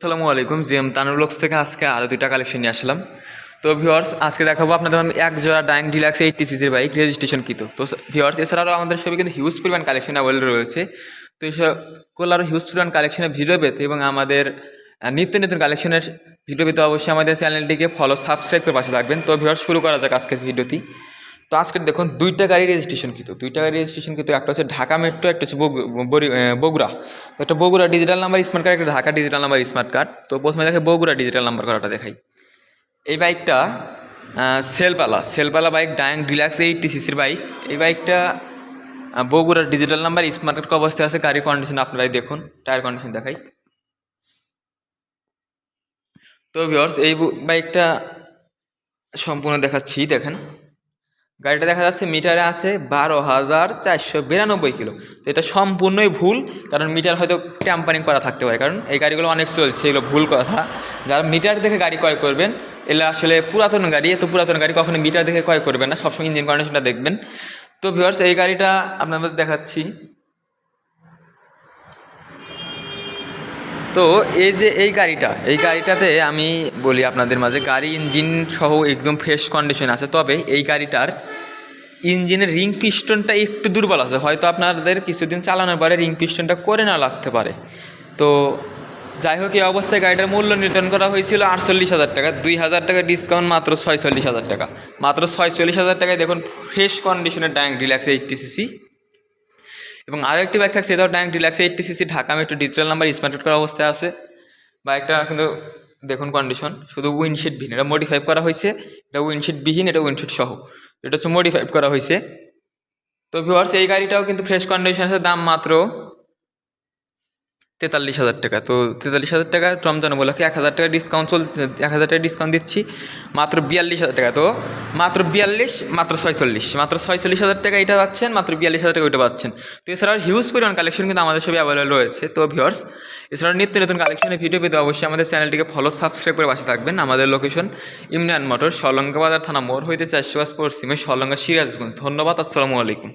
আসসালামু আলাইকুম, GM তানুর blogs থেকে আজকে আরও দুইটা কালেকশন নিয়ে আসলাম। তো ভিওয়ার্স আজকে দেখাবো আপনাদের আমি এক জোড়া ডাইং ডিলাক্স এইটটি সিসির বাইক রেজিস্ট্রেশন কিতো তো ভিওয়ার্স এছাড়াও আমাদের সবই কিন্তু হিউজ পরিমাণ কালেকশন অ্যাভেলেবল রয়েছে। তো এই সকল আরও হিউজ পরিমাণ কালেকশনের ভিডিও পেতে এবং আমাদের নিত্য নতুন কালেকশনের ভিডিও পেতে অবশ্যই আমাদের চ্যানেলটিকে ফলো সাবস্ক্রাইব করে পাশে থাকবেন। তো ভিওয়ার্স শুরু করা যাক আজকের ভিডিওটি তো আজকে দেখুন দুইটা গাড়ি রেজিস্ট্রেশন কিন্তু দুইটা গাড়ি রেজিস্ট্রেশন কিন্তু একটা হচ্ছে ঢাকা মেট্রো একটা হচ্ছে বগুড়া। তো একটা Bogura digital number smart card একটা Dhaka digital number smart card তো প্রথমে দেখে বগুড়া ডিজিটাল নাম্বার করাটা দেখাই। এই বাইকটা সেলপালা সেলপালা বাইক ডায়াং ডিলাক্স এইটটি সিসির বাইক এই বাইকটা বগুড়ার ডিজিটাল নাম্বার স্মার্ট কার্ড অবস্থায় আছে। গাড়ির কন্ডিশন আপনারাই দেখুন টায়ার কন্ডিশন দেখাই। তো ভিওর্স এই বাইকটা সম্পূর্ণ দেখাচ্ছি, দেখেন। গাড়িটা দেখা যাচ্ছে মিটারে আছে বারো হাজার চারশো বিরানব্বই কিলো। তো এটা সম্পূর্ণই ভুল, কারণ মিটার হয়তো ট্যাম্পারিং করা থাকতে পারে, কারণ এই গাড়িগুলো অনেক চলছে, এগুলো ভুল কথা। যারা মিটার দেখে গাড়ি ক্রয় করবেন এগুলো আসলে পুরাতন গাড়ি, এত পুরাতন গাড়ি কখনো মিটার দেখে ক্রয় করবেন না, সবসময় ইঞ্জিন কন্ডিশনটা দেখবেন। তো ভিউয়ার্স এই গাড়িটা আপনাদের দেখাচ্ছি। তো এই যে এই গাড়িটা, এই গাড়িটাতে আমি বলি আপনাদের মাঝে, গাড়ি ইঞ্জিন সহ একদম ফ্রেশ কন্ডিশন আছে। তবে এই গাড়িটার ইঞ্জিনের রিং পিস্টনটা একটু দুর্বল আছে। হয়তো আপনাদের কিছুদিন চালানোর পরে রিং পিস্টনটা করে না লাগতে পারে। তো যাই হোক, এই অবস্থায় গাড়িটার মূল্য নির্ধারণ করা হয়েছিল আটচল্লিশ হাজার টাকা। দুই হাজার টাকা ডিসকাউন্ট মাত্র ছয়চল্লিশ হাজার টাকা। মাত্র ছয়চল্লিশ হাজার টাকায় দেখুন ফ্রেশ কন্ডিশনের ট্যাঙ্ক রিল্যাক্স এইটটি সিসি এবং আরও একটি বাইক থাকছে, এটাও tank deluxe eighty CC Dhaka metro digital number smart করা অবস্থায় আছে। বাইকটা কিন্তু দেখুন কন্ডিশন শুধু উইন্ডশিট ভিন এটা মডিফাই করা হয়েছে, এটা উইন্ডশিট বিহীন, এটা উইন্ডশিট সহ। এটা হচ্ছে মডিফাই করা হয়েছে। তো ভিওয়ার্স এই গাড়িটাও কিন্তু ফ্রেশ কন্ডিশন আছে, দাম মাত্র তেতাল্লিশ হাজার টাকা। তো তেতাল্লিশ হাজার টাকা রমজান উপলক্ষে এক হাজার টাকা ডিসকাউন্ট চল এক হাজার টাকা ডিসকাউন্ট দিচ্ছি, মাত্র বিয়াল্লিশ হাজার টাকা। তো মাত্র বিয়াল্লিশ, মাত্র ছয়চল্লিশ। মাত্র ছয়চল্লিশ হাজার টাকা এটা পাচ্ছেন, মাত্র বিয়াল্লিশ হাজার টাকা ওইটা পাচ্ছেন। তো এছাড়াও হিউজ পরিমাণ কালেকশন কিন্তু আমাদের সবই অ্যাভেলেবল রয়েছে। তো ভিওর্স এছাড়াও নিত্য নতুন কালেকশনের ভিডিও পেতে অবশ্যই আমাদের চ্যানেলটিকে ফলো সাবস্ক্রাইব করে পাশে থাকবেন। আমাদের লোকেশন ইমরান মোটর সলঙ্কা বাজার থানা মোড় হইতে চারশো পাঁচ পশ্চিমে সলঙ্কা সিরাজগঞ্জ ধন্যবাদ, আসসালামু আলাইকুম।